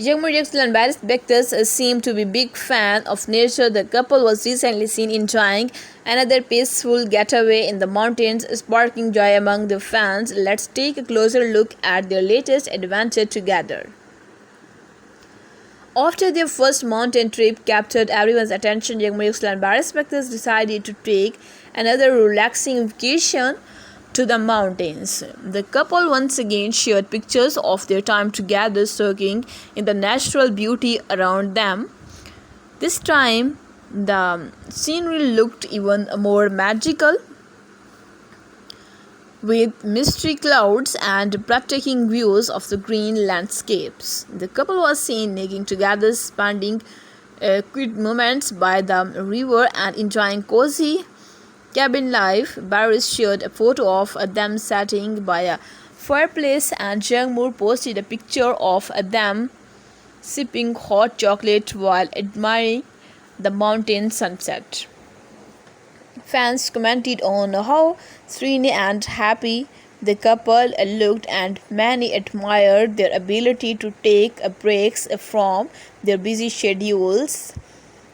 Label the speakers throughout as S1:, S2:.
S1: Young Rexel and Baris Bectus uh, seem to be a big fan of nature. The couple was recently seen enjoying another peaceful getaway in the mountains, sparking joy among the fans. Let's take a closer look at their latest adventure together. After their first mountain trip captured everyone's attention, young Rexel and Baris Bectus decided to take another relaxing vacation to the mountains. The couple once again shared pictures of their time together, soaking in the natural beauty around them. This time, the scenery looked even more magical with misty clouds and breathtaking views of the green landscapes. The couple was seen knitting together, spending uh, quiet moments by the river and enjoying cozy cabin life, Barry shared a photo of them sitting by a fireplace, and Young Moore posted a picture of them sipping hot chocolate while admiring the mountain sunset. Fans commented on how serene and happy the couple looked, and many admired their ability to take breaks from their busy schedules.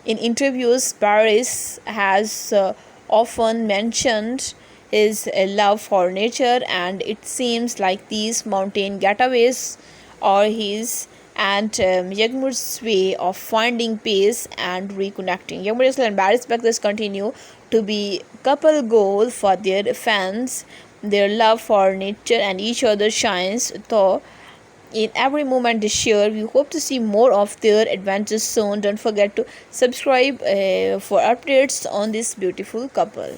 S1: In interviews, Paris has uh, often mentioned his love for nature, and it seems like these mountain getaways are his and um, Yagmur's way of finding peace and reconnecting. Yagmur and Barris Beckless continue to be couple goal for their fans. Their love for nature and each other shines though in every moment they share. We hope to see more of their adventures soon. Don't forget to subscribe uh, for updates on this beautiful couple.